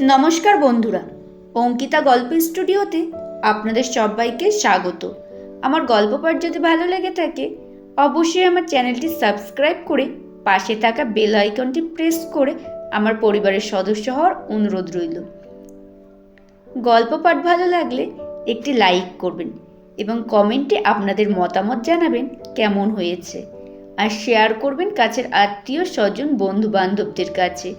নমস্কার বন্ধুরা, অঙ্কিতা গল্প স্টুডিওতে আপনাদের সবাইকে স্বাগত। আমার গল্প পাঠ যদি ভালো লেগে থাকে, অবশ্যই আমার চ্যানেলটি সাবস্ক্রাইব করে পাশে থাকা বেল আইকনটি প্রেস করে আমার পরিবারের সদস্য হওয়ার অনুরোধ রইল। গল্প পাঠ ভালো লাগলে একটি লাইক করবেন এবং কমেন্টে আপনাদের মতামত জানাবেন কেমন হয়েছে। আর শেয়ার করবেন কাছের আত্মীয় স্বজন বন্ধু বান্ধবদের কাছে।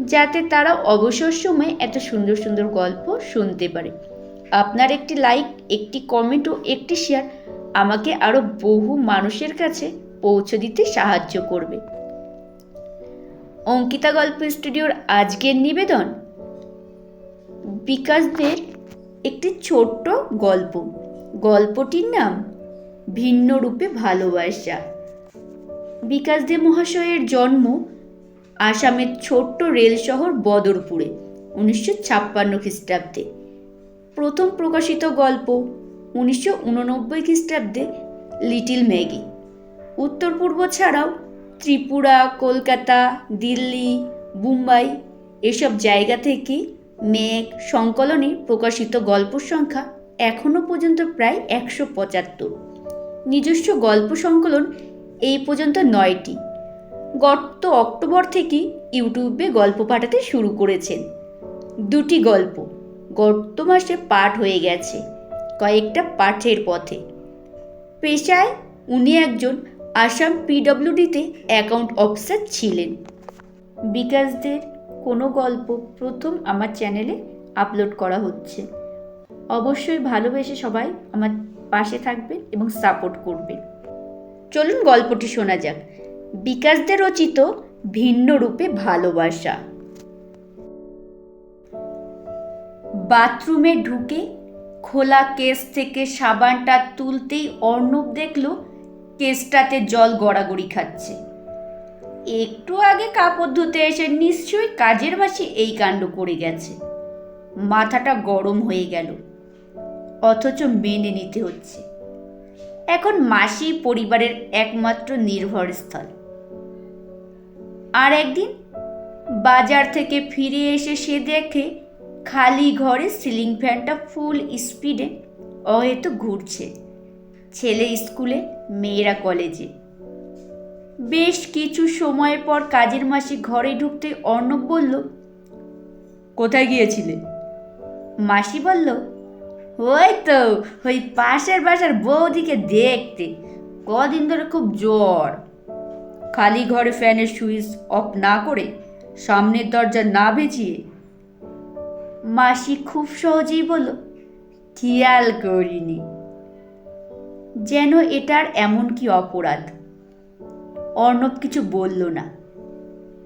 যাতে তারা অবসর সময়ে এত সুন্দর সুন্দর গল্প শুনতে পারে। আপনার একটি লাইক একটি কমেন্ট ও একটি শেয়ার আমাকে আরও বহু মানুষের কাছে পৌঁছে দিতে সাহায্য করবে। অঙ্কিতা গল্প স্টুডিওর আজকের নিবেদন বিকাশদের একটি ছোট্ট গল্প। গল্পটির নাম ভিন্ন রূপে ভালোবাসা। বিকাশ দে মহাশয়ের জন্ম আসামের ছোট্ট রেল শহর বদরপুরে, উনিশশো ছাপ্পান্ন খ্রিস্টাব্দে। প্রথম প্রকাশিত গল্প, উনিশশো উননব্বই খ্রিস্টাব্দে, লিটিল ম্যাগি। উত্তর পূর্ব ছাড়াও ত্রিপুরা, কলকাতা, দিল্লি, মুম্বাই এসব জায়গা থেকে মেঘ সংকলনে প্রকাশিত গল্প সংখ্যা এখনও পর্যন্ত প্রায় একশো পঁচাত্তর। নিজস্ব গল্প সংকলন এই পর্যন্ত নয়টি। গত অক্টোবর থেকে ইউটিউবে গল্প পাঠাতে শুরু করেছেন। দুটি গল্প গত মাসে পাঠ হয়ে গেছে, কয়েকটা পাঠের পথে। পেশায় উনি একজন আসাম পিডব্লিউডিতে অ্যাকাউন্ট অফিসার ছিলেন। বিকাশদের কোনো গল্প প্রথম আমার চ্যানেলে আপলোড করা হচ্ছে। অবশ্যই ভালোবেসে সবাই আমার পাশে থাকবেন এবং সাপোর্ট করবেন। চলুন গল্পটি শোনা যাক। বিকাশদের রচিত ভিন্ন রূপে ভালোবাসা। বাথরুমে ঢুকে খোলা কেস থেকে সাবানটা তুলতেই অর্ণব দেখল কেসটাতে জল গড়াগড়ি খাচ্ছে। একটু আগে কাপড় ধুতে এসে নিশ্চয়ই কাজের বাসি এই কাণ্ড করে গেছে। মাথাটা গরম হয়ে গেল। অথচ মেনে নিতে হচ্ছে। এখন মাসি পরিবারের একমাত্র নির্ভরস্থল। আর একদিন বাজার থেকে ফিরে এসে সে দেখে খালি ঘরে সিলিং ফ্যানটা ফুল স্পিডে অহেতু ঘুরছে। ছেলে স্কুলে মেয়েরা কলেজে। বেশ কিছু সময়ের পর কাজের মাসি ঘরে ঢুকতে অর্ণব বলল কোথায় গিয়েছিলে? মাসি বলল ওই তো ওই পাশের বাসার বৌদিকে দেখতে। কদিন ধরে খুব জ্বর। খালি ঘরে ফ্যানের সুইচ অফ না করে সামনের দরজা না ভেজিয়ে মাসি খুব সহজেই বলল, খেয়াল করিনি যেন এটার এমন কি অপরাধ? অর্ণব কিছু বলল না।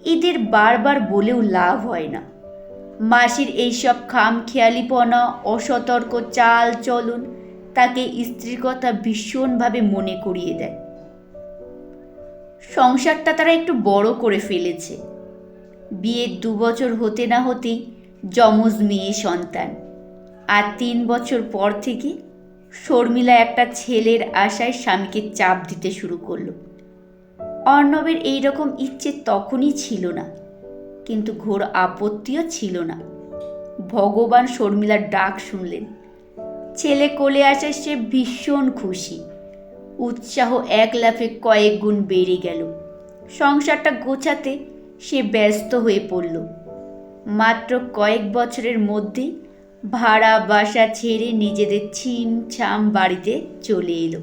এদের বারবার বলেও লাভ হয় না। মাসির এইসব খাম খেয়ালিপনা অসতর্ক চাল চলন তাকে স্ত্রীর কথা ভীষণভাবে মনে করিয়ে দেয়। সংসারটা তারা একটু বড় করে ফেলেছে। বিয়ের দু বছর হতে না হতেই যমজ মেয়ে সন্তান। আর তিন বছর পর থেকে শর্মিলা একটা ছেলের আশায় স্বামীকে চাপ দিতে শুরু করল। অর্ণবের এই রকম ইচ্ছে তখনই ছিল না, কিন্তু ঘোর আপত্তিও ছিল না। ভগবান শর্মিলার ডাক শুনলেন। ছেলে কোলে আসায় সে ভীষণ খুশি। উৎসাহ এক লাফে কয়েক গুণ বেড়ে গেল। সংসারটা গোছাতে সে ব্যস্ত হয়ে পড়ল। মাত্র কয়েক বছরের মধ্যেই ভাড়া বাসা ছেড়ে নিজেদের ছিম ছাম বাড়িতে চলে এলো।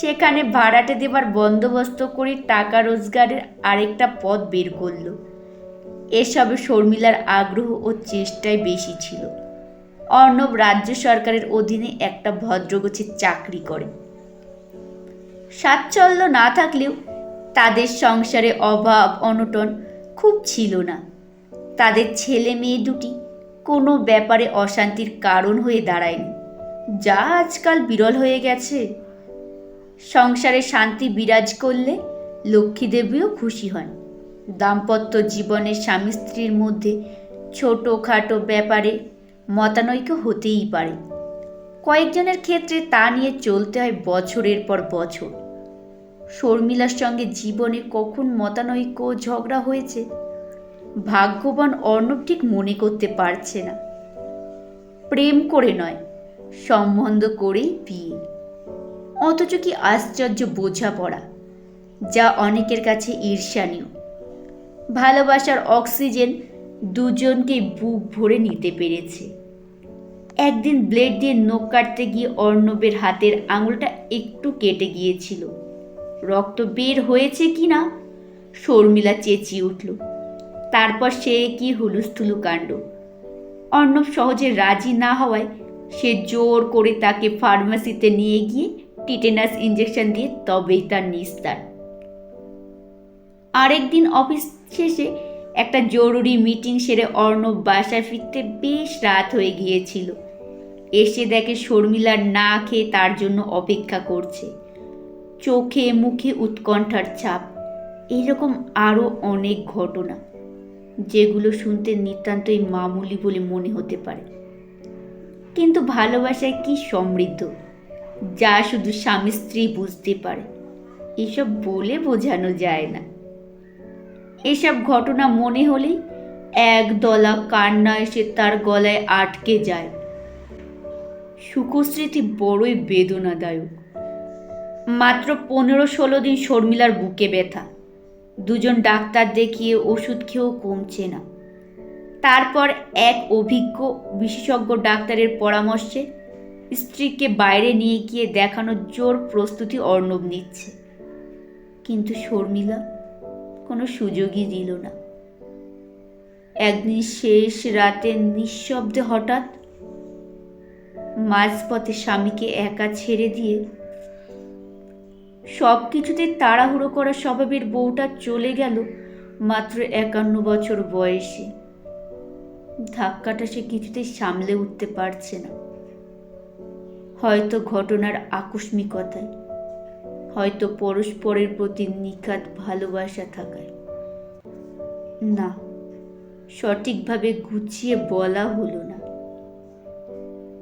সেখানে ভাড়াটে দেবার বন্দোবস্ত করে টাকা রোজগারের আরেকটা পথ বের করল। এসবে শর্মিলার আগ্রহ ও চেষ্টাই বেশি ছিল। অর্ণব রাজ্য সরকারের অধীনে একটা ভদ্রগোছের চাকরি করে। সাচ্ছল্য না থাকলেও তাদের সংসারে অভাব, অনটন খুব ছিল না। তাদের ছেলে মেয়ে দুটি কোনো ব্যাপারে অশান্তির কারণ হয়ে দাঁড়ায়নি। যা আজকাল বিরল হয়ে গেছে। সংসারে শান্তি বিরাজ করলে লক্ষ্মীদেবীও খুশি হন। দাম্পত্য জীবনের স্বামী স্ত্রীর মধ্যে ছোটোখাটো ব্যাপারে মতানৈক্য হতেই পারে। কয়েকজনের ক্ষেত্রে তা নিয়ে চলতে হয় বছরের পর বছর। শর্মিলার সঙ্গে জীবনে কখন মতানৈক্য ঝগড়া হয়েছে, ভাগ্যবান অর্ণব ঠিক মনে করতে পারছে না। প্রেম করে নয়, সম্বন্ধ করেই বিয়ে। অথচ কি আশ্চর্য বোঝাপড়া যা অনেকের কাছে ঈর্ষানীয়। ভালোবাসার অক্সিজেন দুজনকে বুক ভরে নিতে পেরেছে। একদিন ব্লেড দিয়ে নখ কাটতে গিয়ে অর্ণবের হাতের আঙুলটা একটু কেটে গিয়েছিল। রক্ত বের হয়েছে কি না শর্মিলা চেঁচিয়ে উঠল। তারপর সে কি হুলুস্থুলু কাণ্ড। অর্ণব সহজে রাজি না হওয়ায় সে জোর করে তাকে ফার্মাসিতে নিয়ে গিয়ে টিটেনাস ইঞ্জেকশন দিয়ে তবেই তার নিস্তার। আরেকদিন অফিস শেষে একটা জরুরি মিটিং সেরে অর্ণব বাসায় ফিরতে বেশ রাত হয়ে গিয়েছিল। এসে দেখে শর্মিলার না খেয়ে তার জন্য অপেক্ষা করছে। চোখে মুখে উৎকণ্ঠার ছাপ। এইরকম আরও অনেক ঘটনা, যেগুলো শুনতে নিতান্তই মামুলি বলে মনে হতে পারে। কিন্তু ভালোবাসায় কি সমৃদ্ধ, যা শুধু স্বামী স্ত্রী বুঝতে পারে, এসব বলে বোঝানো যায় না। এসব ঘটনা মনে হলেই এক দলা কান্না এসে তার গলায় আটকে যায়। সুখস্মৃতি বড়ই বেদনাদায়ক। মাত্র পনেরো ষোলো দিন শর্মিলার বুকে ব্যথা। দুজন ডাক্তার দেখিয়ে ওষুধ খেয়েও কমছে না। তারপর এক অভিজ্ঞ বিশেষজ্ঞ ডাক্তারের পরামর্শে স্ত্রীকে বাইরে নিয়ে গিয়ে দেখানোর জোর প্রস্তুতি অর্ণব নিচ্ছে। কিন্তু শর্মিলা কোনো সুযোগই দিল না। একদিন শেষ রাতে নিঃশব্দে হঠাৎ মাঝপথে স্বামীকে একা ছেড়ে দিয়ে সব কিছুতে তাড়াহুড়ো করা স্বভাবের বউটা চলে গেল মাত্র একান্ন বছর বয়সে। ধাক্কাটা সে কিছুতেই সামলে উঠতে পারছে না। হয়তো ঘটনার আকস্মিকতায়, হয়তো পরস্পরের প্রতি নিখাত ভালোবাসা থাকায়। না, সঠিকভাবে গুছিয়ে বলা হলো না।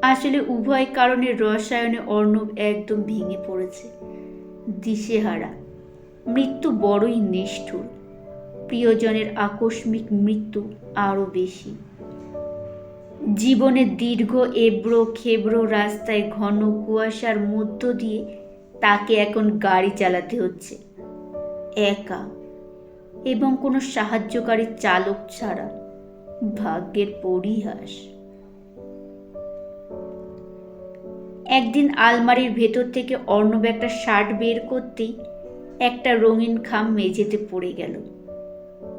আসলে উভয় কারণে রসায়নে অর্ণব একদম ভেঙে পড়েছে। দিশেহারা। মৃত্যু বড়ই নিষ্ঠুর। প্রিয়জনের আকস্মিক মৃত্যু আরও বেশি। জীবনের দীর্ঘ এবড়ো খেবড়ো রাস্তায় ঘন কুয়াশার মধ্য দিয়ে তাকে এখন গাড়ি চালাতে হচ্ছে। একা এবং কোনো সাহায্যকারী চালক ছাড়া ভাগ্যের পরিহাস। একদিন আলমারির ভেতর থেকে অর্ণব একটা শার্ট বের করতেই একটা রঙিন খাম মেঝেতে পড়ে গেল।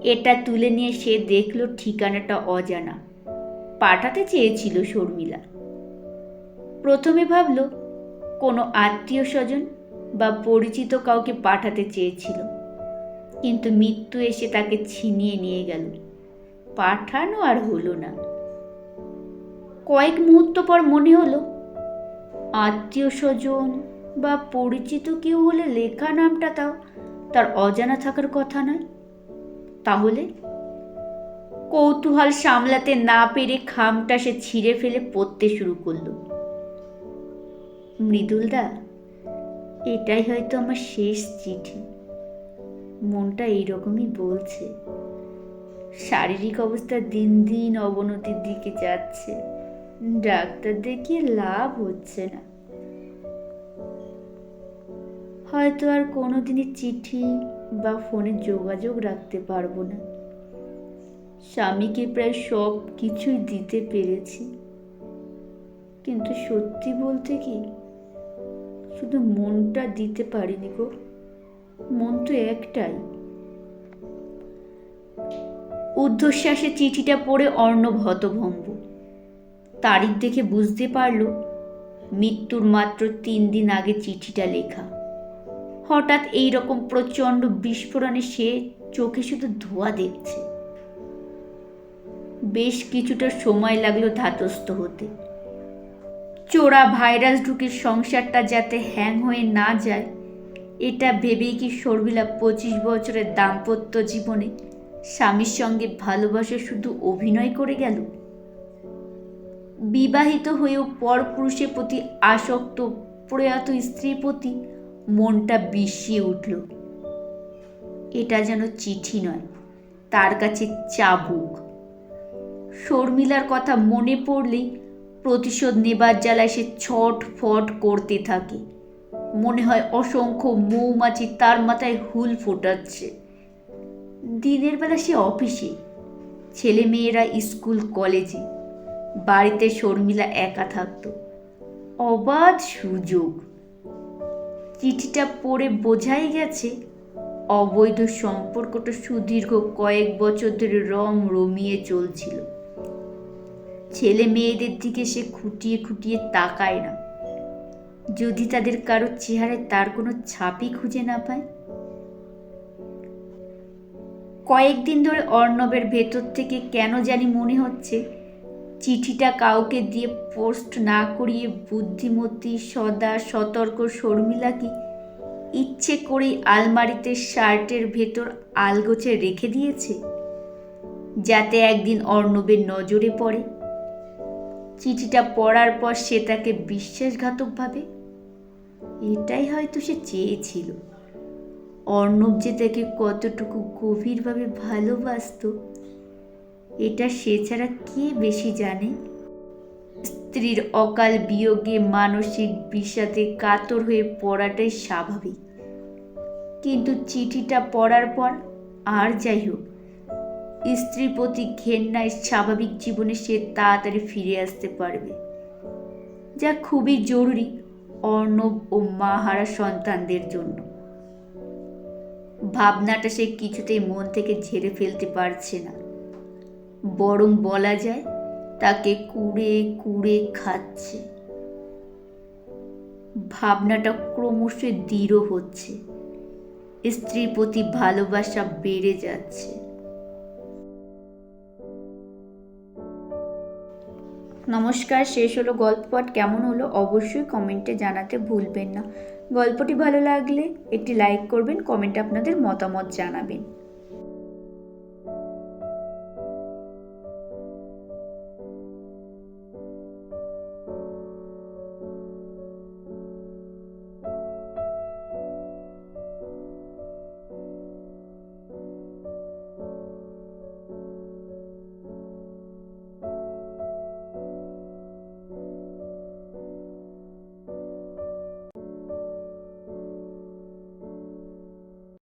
এটা তুলে নিয়ে সে দেখল ঠিকানাটা অজানা। পাঠাতে চেয়েছিল শর্মিলা। প্রথমে ভাবল, কোনো আত্মীয় স্বজন বা পরিচিত কাউকে পাঠাতে চেয়েছিল। কিন্তু মৃত্যু এসে তাকে ছিনিয়ে নিয়ে গেল। পাঠানো আর হলো না। কয়েক মুহূর্ত পর মনে হলো আত্মীয় স্বজন বা পরিচিত কেউ হলে লেখা নামটা তাও তার অজানা থাকার কথা নয়। তাহলে? কৌতূহল সামলাতে না পেরে খামটা সে ছিঁড়ে ফেলে পড়তে শুরু করল। মৃদুলদা, এটাই হয়তো আমার শেষ চিঠি। মনটা এইরকমই বলছে। শারীরিক অবস্থা দিন দিন অবনতির দিকে যাচ্ছে। ডাক্তার দেখিয়ে লাভ হচ্ছে না। হয়তো আর কোনোদিনই চিঠি বা ফোনে যোগাযোগ রাখতে পারব না। স্বামীকে প্রায় সব কিছুই দিতে পেরেছি। কিন্তু সত্যি বলতে কি, শুধু মনটা দিতে পারিনি গো। মন তো একটাই। ঊর্ধ্বশ্বাসে চিঠিটা পড়ে অর্ণব হতভম্ব। তারিখ দেখে বুঝতে পারল, মৃত্যুর মাত্র তিন দিন আগে চিঠিটা লেখা। হঠাৎ এই রকম প্রচণ্ড বিস্ফোরণে সে চোখে শুধু ধোয়া দেখছে। বেশ কিছুটা সময় লাগল ধাতস্থ হতে। চোরা ভাইরাস ঢুকে সংসারটা যাতে হ্যাং হয়ে না যায়, এটা ভেবেই কি শর্মিলা পঁচিশ বছরের দাম্পত্য জীবনে স্বামীর সঙ্গে ভালোবাসা শুধু অভিনয় করে গেল? বিবাহিত হয়েও পরপুরুষের প্রতি আসক্ত প্রয়াত স্ত্রীর প্রতি মনটা বিষিয়ে উঠল। এটা যেন চিঠি নয়, তার কাছে চাবুক। শর্মিলার কথা মনে পড়লেই প্রতিশোধ নেবার জ্বালায় সে ছট ফট করতে থাকে। মনে হয় অসংখ্য মৌমাছি তার মাথায় হুল ফোটাচ্ছে। দিনের বেলা সে অফিসে ছেলে মেয়েরা স্কুল, কলেজে, বাড়িতে শর্মিলা একা থাকতো। অবাধ সুযোগ। চিঠিটা পড়ে বোঝাই গেছে, অবৈধ সম্পর্কটা সুদীর্ঘ কয়েক বছর ধরে রম রমিয়ে চলছিল। ছেলে মেয়েদের দিকে সে খুঁটিয়ে খুঁটিয়ে তাকায় না। যদি তাদের কারও চেহারায় তার কোনো ছাপই খুঁজে না পায়? কয়েকদিন ধরে অর্ণবের ভেতর থেকে কেন জানি মনে হচ্ছে চিঠিটা কাউকে দিয়ে পোস্ট না করিয়ে বুদ্ধিমতী, সদা সতর্ক, শর্মিলা কি ইচ্ছে করেই আলমারিতে শার্টের ভেতর আলগোছে রেখে দিয়েছে? যাতে একদিন অর্ণবের নজরে পড়ে। চিঠিটা পড়ার পর সে তাকে বিশ্বাসঘাতকভাবে? এটাই হয়তো সে চেয়েছিল। অর্ণব যে তাকে কতটুকু গভীরভাবে ভালোবাসতো এটা সে ছাড়া কে বেশি জানে? স্ত্রীর অকাল বিয়োগে মানসিক বিষাদে কাতর হয়ে পড়াটাই স্বাভাবিক। কিন্তু চিঠিটা পড়ার পর আর যাই হোক, স্ত্রীর প্রতি ঘেন্নায় স্বাভাবিক জীবনে সে তাড়াতাড়ি ফিরে আসতে পারবে। যা খুবই জরুরি অর্ণব ও মাহারা সন্তানদের জন্য। ভাবনাটা সে কিছুতেই মন থেকে ঝেড়ে ফেলতে পারছে না। বরং বলা যায় তাকে কুড়ে কুড়ে খাচ্ছে। ভাবনাটা ক্রমশ দৃঢ় হচ্ছে। স্ত্রীর প্রতি ভালোবাসা বেড়ে যাচ্ছে। নমস্কার, শেষ হলো গল্প পাঠ। কেমন হলো অবশ্যই কমেন্টে জানাতে ভুলবেন না। গল্পটি ভালো লাগলে একটি লাইক করবেন কমেন্টে আপনাদের মতামত জানাবেন।